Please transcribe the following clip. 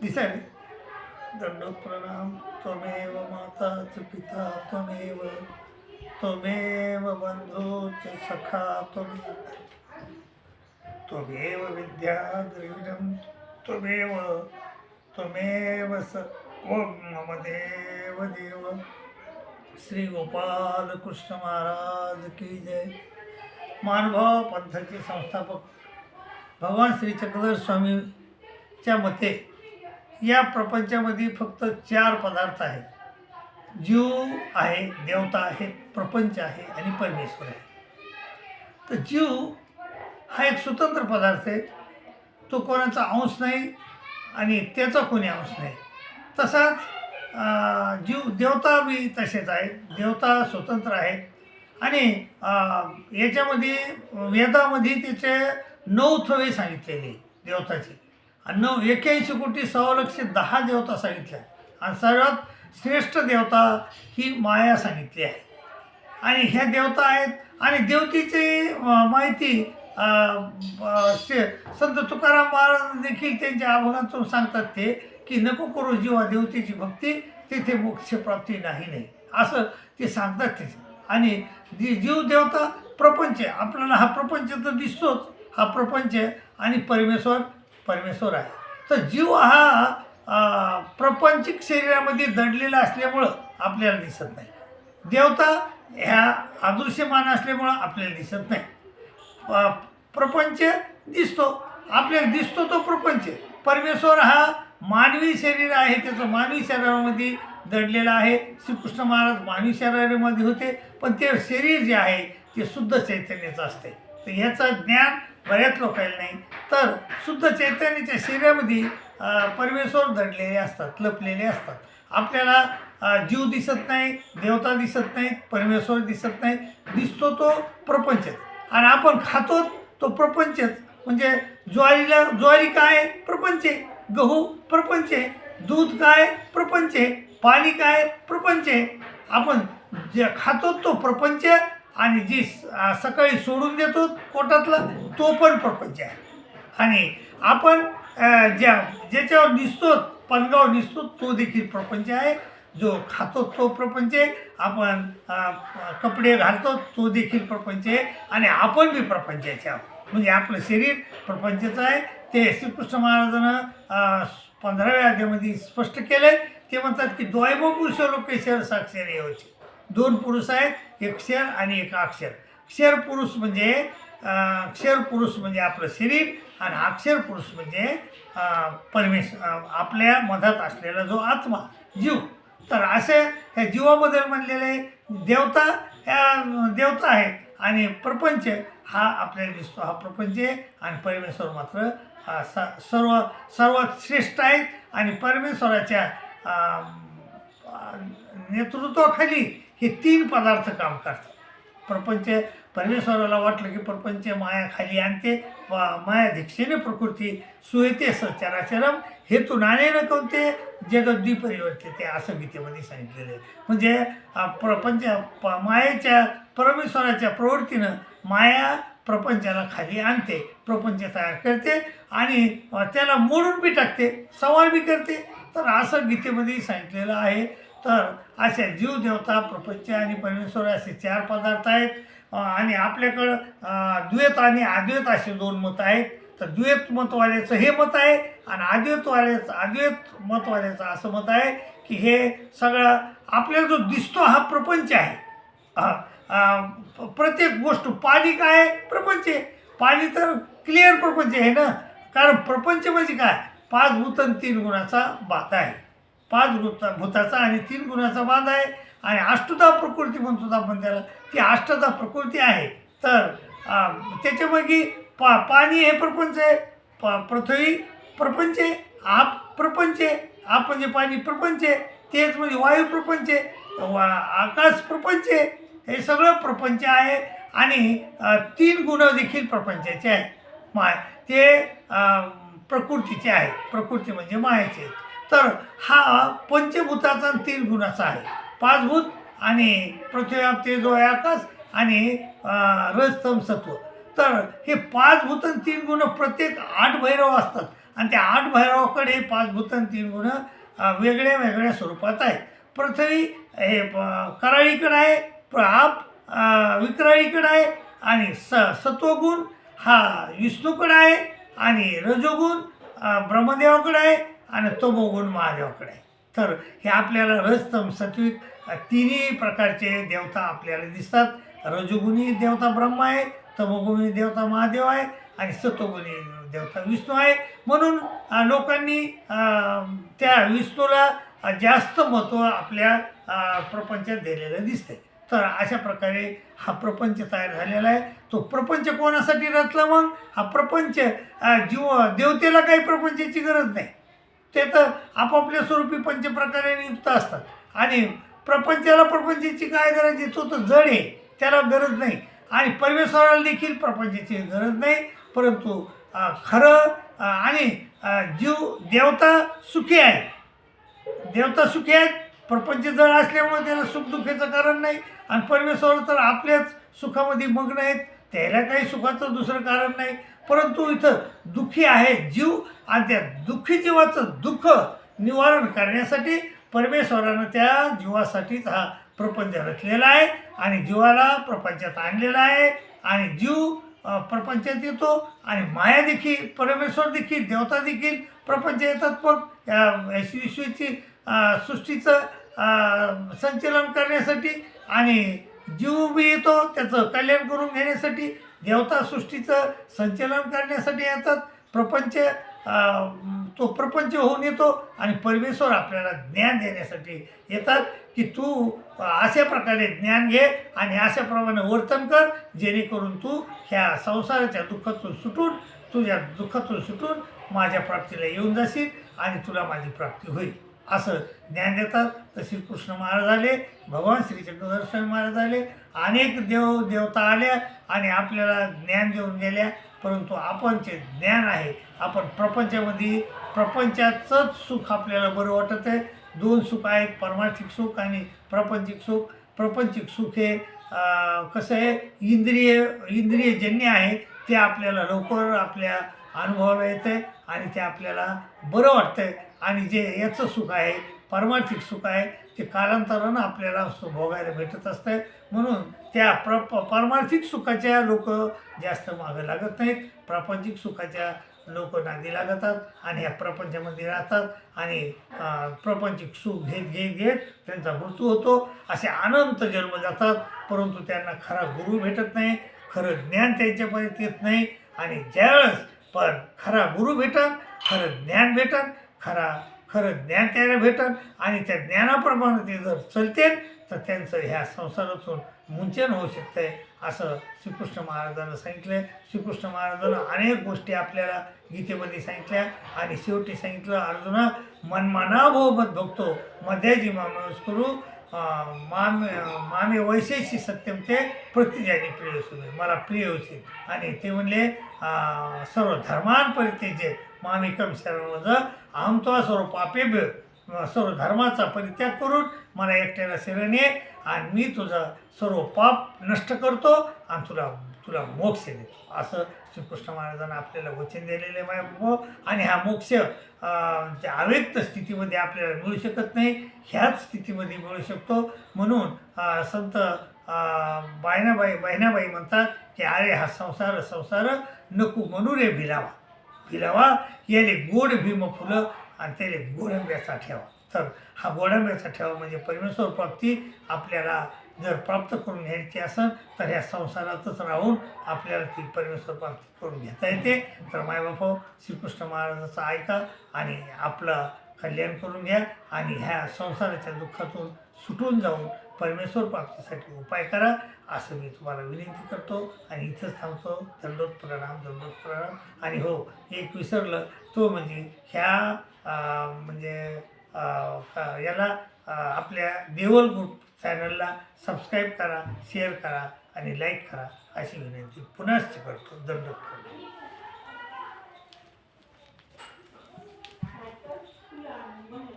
दिसायले दंड प्रणाम त्वमेव माता च पिता त्वमेव. त्वमेव बंधू च सखा त्वमेव. त्वमेव विद्या द्रविडं त्वमेव. त्वमेव स ओम मम देव देव. श्री गोपाल कृष्ण महाराज की जय. मानभाव पंथाचे संस्थापक भगवान श्री चक्रधर स्वामीच्या मते या प्रपंचामध्ये फक्त चार पदार्थ आहेत. जीव आहे देवता आहे प्रपंच आहे आणि परमेश्वर आहे. तर जीव हा एक स्वतंत्र पदार्थ आहे. तो कोणाचा अंश नाही आणि त्याचा कोणी अंश नाही. तसाच जीव देवता बी तसेच आहेत. देवता स्वतंत्र आहेत. आणि याच्यामध्ये वेदामध्ये त्याचे नऊ थवे सांगितलेले देवताचे. नऊ एक्याऐंशी कोटी सव्वा लक्ष दहा देवता सांगितल्या. आणि सर्वात श्रेष्ठ देवता ही माया सांगितली आहे. आणि ह्या देवता आहेत आणि देवतेची माहिती शे- संत तुकाराम महाराज देखील त्यांच्या अभंगातून सांगतात ते की नको करू जीवा देवतेची भक्ती तिथे मोक्षप्राप्ती नाही नाही. असं ते सांगतात ते. आणि जी जीव देवता प्रपंच आहे आपल्याला हा प्रपंच तर दिसतोच हा प्रपंच आहे आणि परमेश्वर परमेश्वर आहे. तर जीव हा प्रपंचिक शरीरामध्ये दडलेला असल्यामुळं आपल्याला दिसत नाही. देवता ह्या अदृश्यमान असल्यामुळं आपल्याला दिसत नाही. प्रपंच दिसतो. आपल्याला दिसतो तो प्रपंच. परमेश्वर हा मानवी शरीर आहे त्याचं मानवी शरीरामध्ये दडलेलं आहे. श्रीकृष्ण महाराज मानवी शरीरामध्ये होते पण ते शरीर जे आहे ते शुद्ध चैतन्याचं असते. तर ह्याचं ज्ञान बऱ्याच लोकांना नाही. तर शुद्ध चैतन्याच्या शरीरामध्ये परमेश्वर दडलेले असतात लपलेले असतात. आपल्याला जीव दिसत नाही देवता दिसत नाही परमेश्वर दिसत नाही दिसतो तो प्रपंचच. आणि आपण खातो तो प्रपंचच. म्हणजे ज्वारीला ज्वारी काय? प्रपंच. आहे गहू प्रपंच. आहे दूध काय? प्रपंच. आहे पाणी काय? प्रपंच. आहे आपण जे खातो तो प्रपंच आणि जी सकाळी सोडून देतो कोटातला तो पण प्रपंच आहे. आणि आपण ज्या ज्याच्यावर दिसतो पनगाव दिसतो तो देखील प्रपंच आहे. जो खातो तो प्रपंच आहे. आपण कपडे घालतो तो देखील प्रपंच आहे. आणि आपण बी प्रपंचाचे आहोत. म्हणजे आपलं शरीर प्रपंचाचं आहे. ते श्रीकृष्ण महाराजानं पंधराव्या अध्यामध्ये स्पष्ट केलं आहे ते म्हणतात की द्वैव पुरुष लोक शर साक्षर यावचे दोन पुरुष आहेत एक क्षर आणि एक अक्षर. क्षर पुरुष म्हणजे अं, क्षर पुरुष म्हणजे आपलं शरीर आणि अक्षर पुरुष म्हणजे परमेश आपल्या मधात असलेला जो आत्मा जीव. तर असे ह्या जीवाबद्दल म्हणलेले देवता ह्या देवता आहेत आणि प्रपंच हा आपल्याला दिसतो. हा प्रपंच आहे आणि परमेश्वर मात्र हा स सर्व सर्वात श्रेष्ठ आहेत आणि परमेश्वराच्या नेतृत्वाखाली हे तीन पदार्थ काम करतात. प्रपंच परमेश्वराला वाटलं की प्रपंच माया खाली आणते वा माया दीक्षेने प्रकृती सुयते सचराचरम हेतू नाणेनं कोणते जगद्वी परिवर्तिते असं गीतेमध्ये सांगितलेलं आहे. म्हणजे प्रपंच प मायेच्या परमेश्वराच्या प्रवृत्तीनं माया प्रपंचाला खाली आणते प्रपंच तयार करते आणि त्याला मोडून बी टाकते सवाल बी करते. तर असं गीतेमध्ये सांगितलेलं आहे. तर अशा जीव देवता प्रपंच आणि परमेश्वर असे चार पदार्थ आहेत. आणि आपल्याकडं द्वैत आणि अद्वैत असे दोन मत आहेत. तर द्वैत मतवाल्याचं हे मत आहे आणि अद्वैतवाल्याचं अद्वैत मतवाल्याचं असं मत आहे की हे सगळं आपल्याला जो दिसतो हा प्रपंच आहे. हा, प्रत्येक गोष्ट पाणी काय? आहे? प्रपंच आहे. पाणी तर क्लिअर प्रपंच आहे ना? कारण प्रपंच म्हणजे काय? पाच भूतन तीन गुणाचा बात आहे. पाच भूत भूताचा आणि तीन गुणाचा बांध आहे. आणि अष्टदा प्रकृती म्हणतो आपण त्याला. ती अष्टदा प्रकृती आहे. तर अं, पा पाणी हे प्रपंच आहे. प पृथ्वी प्रपंच आहे. आप प्रपंच आहे. आप म्हणजे पाणी प्रपंच आहे तेच म्हणजे वायू प्रपंच आहे. वा आकाश प्रपंच आहे. हे सगळं प्रपंच आहे. आणि तीन गुण देखील प्रपंचाचे आहेत. माय ते प्रकृतीचे आहेत. प्रकृती म्हणजे मायाचे आहेत. तर हा पंचभूताचा आणि तीन गुणाचा आहे. पाचभूत आणि पृथ्वी आप तेजो आकाश आणि रजतम सत्व तर हे पाच भूत आणि तीन गुण प्रत्येक आठ भैरव असतात. आणि त्या आठ भैरवाकडे पाच भूत आणि तीन गुण वेगळ्या वेगळ्या स्वरूपात आहेत. पृथ्वी हे कराळीकडं आहे आप विक्राळीकडं आहे आणि स सत्वगुण हा विष्णूकडं आहे आणि रजोगुण ब्रह्मदेवाकडं आहे आणि तमोगुण महादेवाकडे तर हे आपल्याला रजतम सत्विक तिन्ही प्रकारचे देवता आपल्याला दिसतात. रजोगुणी देवता ब्रह्मा आहे तमोगुणी देवता महादेव आहे आणि सत्वगुणी देवता विष्णू आहे. म्हणून लोकांनी त्या विष्णूला जास्त महत्त्व आपल्या प्रपंचात दिलेलं दिसते तर अशा प्रकारे हा प्रपंच तयार झालेला आहे. तो प्रपंच कोणासाठी रचला मग? हा प्रपंच जीव देवतेला काही प्रपंचाची गरज नाही. ते तर आपापल्या स्वरूपी पंचप्रकारे युक्त असतात. आणि प्रपंचाला प्रपंचाची काय गरज आहे? तो तर जड आहे. त्याला गरज नाही. आणि परमेश्वराला देखील प्रपंचाची गरज नाही. परंतु खरं आणि जीव देवता सुखी आहे देवता सुखी आहेत. प्रपंच जड असल्यामुळे त्याला सुखदुःखाचं कारण नाही. आणि परमेश्वर तर आपल्याच सुखामध्ये मग्न आहेत. त्याला काही सुखाचं दुसरं कारण नाही. परंतु इथं दुःखी आहे जीव आणि त्या दुःखी जीवाचं दुःख निवारण करण्यासाठी परमेश्वरानं त्या जीवासाठीच हा प्रपंच रचलेला आहे आणि जीवाला प्रपंचात आणलेला आहे आणि जीव प्रपंचात येतो आणि माया देखील परमेश्वर देखील देवता देखील प्रपंच येतात मग या विश्वची सृष्टीचं संचलन करण्यासाठी आणि जीव बी येतो त्याचं कल्याण करून घेण्यासाठी देवता सृष्टीचं संचलन करण्यासाठी येतात. प्रपंच तो प्रपंच होऊन येतो आणि परमेश्वर आपल्याला ज्ञान देण्यासाठी येतात की तू अशा प्रकारे ज्ञान घे आणि अशाप्रमाणे वर्तन कर जेणेकरून तू ह्या संसाराच्या दुःखातून सुटून तुझ्या दुःखातून सुटून माझ्या प्राप्तीला येऊन जाशील आणि तुला माझी प्राप्ती होईल. असं ज्ञान देतात. तसे कृष्ण महाराज आले भगवान श्री चक्रधर महाराज आले अनेक देव देवता आल्या आणि आपल्याला ज्ञान देऊन गेल्या. परंतु आपण जे ज्ञान आहे आपण प्रपंचामध्ये प्रपंचाचंच सुख आपल्याला बरं वाटत आहे. दोन सुख आहेत परमार्थिक सुख आणि प्रपंचिक सुख. प्रपंचिक सुख हे कसं आहे इंद्रिय इंद्रियजन्य आहे ते आपल्याला लवकर आपल्या अनुभवाला येतं आहे आणि ते आपल्याला बरं वाटतं आहे आणि जे याचं सुख आहे पारमार्थिक सुख आहे ते कालांतरानं आपल्याला सु- भोगायला भेटत असतं म्हणून त्या प्र परमार्थिक पारमार्थिक सुखाच्या लोक जास्त मागं लागत नाहीत. प्रापंचिक सुखाच्या लोक नांदी लागतात आणि या प्रपंचामध्ये राहतात आणि प्रपंचिक सुख घेत घेत घेत त्यांचा मृत्यू होतो. असे अनंत जन्म जातात परंतु त्यांना खरा गुरु भेटत नाही खरं ज्ञान त्यांच्यापर्यंत येत नाही आणि ज्यावेळेस पण खरा गुरु भेटन खरं ज्ञान भेटन खरा खरं ज्ञान त्याला भेटत आणि त्या ज्ञानाप्रमाणे ते जर चलते तर त्यांचं ह्या संसारातून मुंचन होऊ शकतंय असं श्रीकृष्ण महाराजांना सांगितलं श्रीकृष्ण महाराजांना अनेक गोष्टी आपल्याला गीतेमध्ये सांगितल्या आणि शेवटी सांगितलं अर्जुना मनमानाभोवत भो मत बघतो मध्याजी माणूस करू मामे मामे वैशेषी सत्यम ते प्रतिजानी प्रिय सुरू मला प्रिय होते आणि ते म्हणले सर्व धर्मान मामिकम सर्व अहम तो सर्व पापेभ्य सर्व धर्माचा परित्याग करून मला एकट्याला शरण ये आणि मी तुझं सर्व पाप नष्ट करतो आणि तुला तुला मोक्ष देतो. असं श्रीकृष्ण महाराजांना आपल्याला वचन दिलेले आहे आणि हा मोक्ष म्हणजे अव्यक्त स्थितीमध्ये आपल्याला मिळू शकत नाही. ह्याच स्थितीमध्ये मिळू शकतो. म्हणून संत बायनाबाई बहिणाबाई म्हणतात की अरे हा संसार संसार नको म्हणू रे भिलावा. पिलावा याले गोड भीम फुलं आणि त्याले गोडंब्याचा ठेवा. तर हा गोडंब्याचा ठेवा म्हणजे परमेश्वर प्राप्ती आपल्याला जर प्राप्त करून घ्यायची असेल तर ह्या संसारातच राहून आपल्याला ती परमेश्वर प्राप्ती करून घेता येते. तर मायबाप श्रीकृष्ण महाराजाचं ऐका आणि आपलं कल्याण करून घ्या आणि ह्या संसाराच्या दुःखातून सुटून जाऊन परमेश्वर प्राप्तीसाठी उपाय करा असं मी तुम्हाला विनंती करतो. आणि इथंच थांबतो. दंडोत प्रणाम दंडोत प्रणाम. आणि हो एक विसरलं तो म्हणजे ह्या म्हणजे याला आपल्या देवल ग्रुप चॅनलला सबस्क्राईब करा शेअर करा आणि लाईक करा अशी विनंती पुन्हाच करतो. दंडोत प्रणाम.